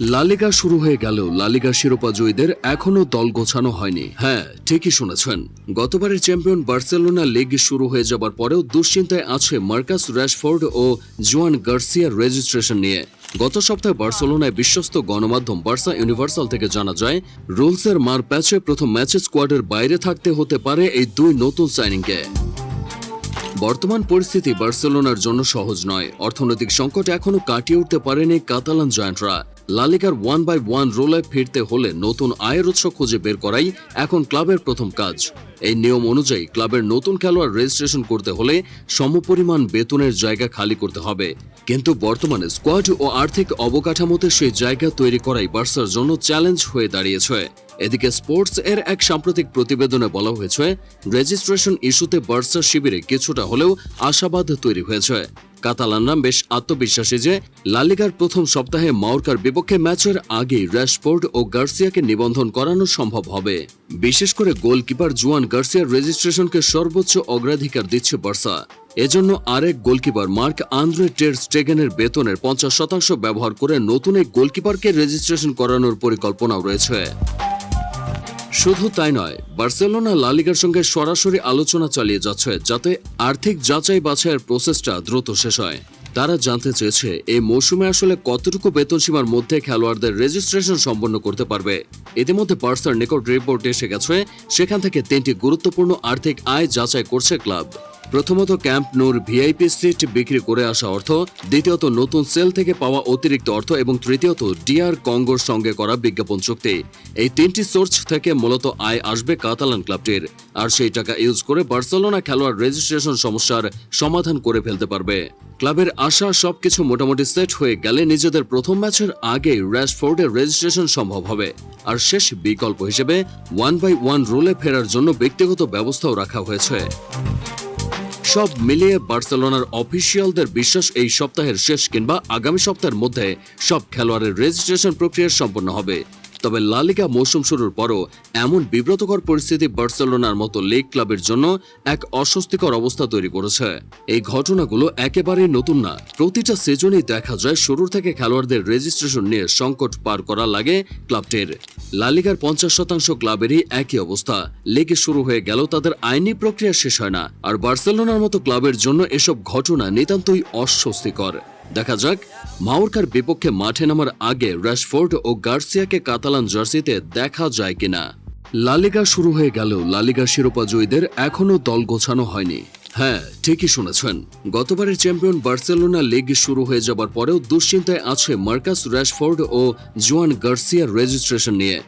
La Liga শুরু হয়ে গেলেও লালিগা শিরোপা জয়ীদের এখনও দল গোছানো হয়নি। হ্যাঁ ঠিকই শুনেছেন। গতবারের চ্যাম্পিয়ন বার্সেলোনা লিগ শুরু হয়ে যাবার পরেও দুশ্চিন্তায় আছে মার্কাস র্যাশফোর্ড ও জোয়ান গার্সিয়ার রেজিস্ট্রেশন নিয়ে। গত সপ্তাহে বার্সেলোনায় বিশ্বস্ত গণমাধ্যম বার্সা ইউনিভার্সাল থেকে জানা যায়, রুলসের মার প্যাচে প্রথম ম্যাচে স্কোয়াডের বাইরে থাকতে হতে পারে এই দুই নতুন সাইনিংকে। বর্তমান পরিস্থিতি বার্সেলোনার জন্য সহজ নয়। অর্থনৈতিক সংকট এখনও কাটিয়ে উঠতে পারেনি কাতালান জয়েন্টরা। লালিগার ওয়ান বাই ওয়ান রোলে ফিরতে হলে নতুন আয়ের উৎস খুঁজে বের করাই এখন ক্লাবের প্রথম কাজ। এই নিয়ম অনুযায়ী ক্লাবের নতুন খেলোয়াড় রেজিস্ট্রেশন করতে হলে সমপরিমাণ বেতনের জায়গা খালি করতে হবে। কিন্তু বর্তমানে স্কোয়াড ও আর্থিক অবকাঠামোতে সেই জায়গা তৈরি করাই বার্সার জন্য চ্যালেঞ্জ হয়ে দাঁড়িয়েছে। এদিকে স্পোর্টস এর এক সাম্প্রতিক প্রতিবেদনে বলা হয়েছে, রেজিস্ট্রেশন ইস্যুতে বার্সা শিবিরে কিছুটা হলেও আশাবাদ তৈরি হয়েছে। কাতালানরা বেশ আত্মবিশ্বাসী যে লালিগার প্রথম সপ্তাহে মাউরকার বিপক্ষে ম্যাচের আগেই র্যাশফোর্ড ও গার্সিয়াকে নিবন্ধন করানো সম্ভব হবে। বিশেষ করে গোলকিপার জুয়ান গার্সিয়ার রেজিস্ট্রেশনকে সর্বোচ্চ অগ্রাধিকার দিচ্ছে বার্সা। এজন্য আরেক গোলকিপার মার্ক আন্দ্রে টের স্টেগেনের বেতনের পঞ্চাশ শতাংশ ব্যবহার করে নতুন এক গোলকিপারকে রেজিস্ট্রেশন করানোর পরিকল্পনাও রয়েছে। শুধু তাই নয়, বার্সেলোনা লালিগার সঙ্গে সরাসরি আলোচনা চালিয়ে যাচ্ছে, যাতে আর্থিক যাচাই বাছাইয়ের প্রসেসটা দ্রুত শেষ হয়। তারা জানতে চেয়েছে, এই মৌসুমে আসলে কতটুকু বেতন সীমার মধ্যে খেলোয়াড়দের রেজিস্ট্রেশন সম্পন্ন করতে পারবে। ইতিমধ্যে পার্সার নিকট রিপোর্ট এসে গেছে, সেখান থেকে তিনটি গুরুত্বপূর্ণ আর্থিক আয় যাচাই করছে ক্লাব। প্রথমত ক্যাম্প নূর ভিআইপি সিট বিক্রি করে আসা অর্থ, দ্বিতীয়ত নতুন সেল থেকে পাওয়া অতিরিক্ত অর্থ এবং তৃতীয়ত ডিআর কঙ্গোর সঙ্গে করা বিজ্ঞাপন চুক্তি। এই তিনটি সোর্স থেকে মূলত আয় আসবে কাতালান ক্লাবটির, আর সেই টাকা ইউজ করে বার্সেলোনা খেলোয়াড় রেজিস্ট্রেশন সমস্যার সমাধান করে ফেলতে পারবে। ক্লাবের আশা, সবকিছু মোটামুটি সেট হয়ে গেলে নিজেদের প্রথম ম্যাচের আগে র্যাশফোর্ডের রেজিস্ট্রেশন সম্ভব হবে। আর শেষ বিকল্প হিসেবে ওয়ান বাই ওয়ান রুলে ফেরার জন্য ব্যক্তিগত ব্যবস্থাও রাখা হয়েছে। সব মিলিয়ে বার্সেলোনার অফিসিয়ালদের বিশ্বাস এই সপ্তাহের শেষ কিংবা আগামী সপ্তাহের মধ্যে সব খেলোয়াড়ের রেজিস্ট্রেশন প্রক্রিয়া সম্পন্ন হবে। তবে লালিগা মৌসুম শুরুর পরও এমন বিব্রতকর পরিস্থিতি বার্সেলোনার মতো লিগ ক্লাবের জন্য এক অস্বস্তিকর অবস্থা তৈরি করেছে। এই ঘটনাগুলো একেবারেই নতুন না। প্রতিটা সিজনেই দেখা যায় শুরুর থেকে খেলোয়াড়দের রেজিস্ট্রেশন নিয়ে সংকট পার করা লাগে ক্লাবটির। লালিগার পঞ্চাশ শতাংশ ক্লাবেরই একই অবস্থা। লিগে শুরু হয়ে গেল তাদের আইনি প্রক্রিয়া শেষ হয় না। আর বার্সেলোনার মতো ক্লাবের জন্য এসব ঘটনা নিতান্তই অস্বস্তিকর। দেখা যাক। মাওরকার বিপক্ষে মাঠে নামার আগে র্যাশফোর্ড ও গার্সিয়াকে কাতালান জার্সিতে দেখা যায় কিনা। লালিগা শুরু হয়ে গেলেও লালিগা শিরোপা জয়ীদের এখনও দল গোছানো হয়নি। হ্যাঁ ঠিকই শুনেছেন। গতবারের চ্যাম্পিয়ন বার্সেলোনা লিগ শুরু হয়ে যাবার পরেও দুশ্চিন্তায় আছে মার্কাস র্যাশফোর্ড ও জোয়ান গার্সিয়ার রেজিস্ট্রেশন নিয়ে।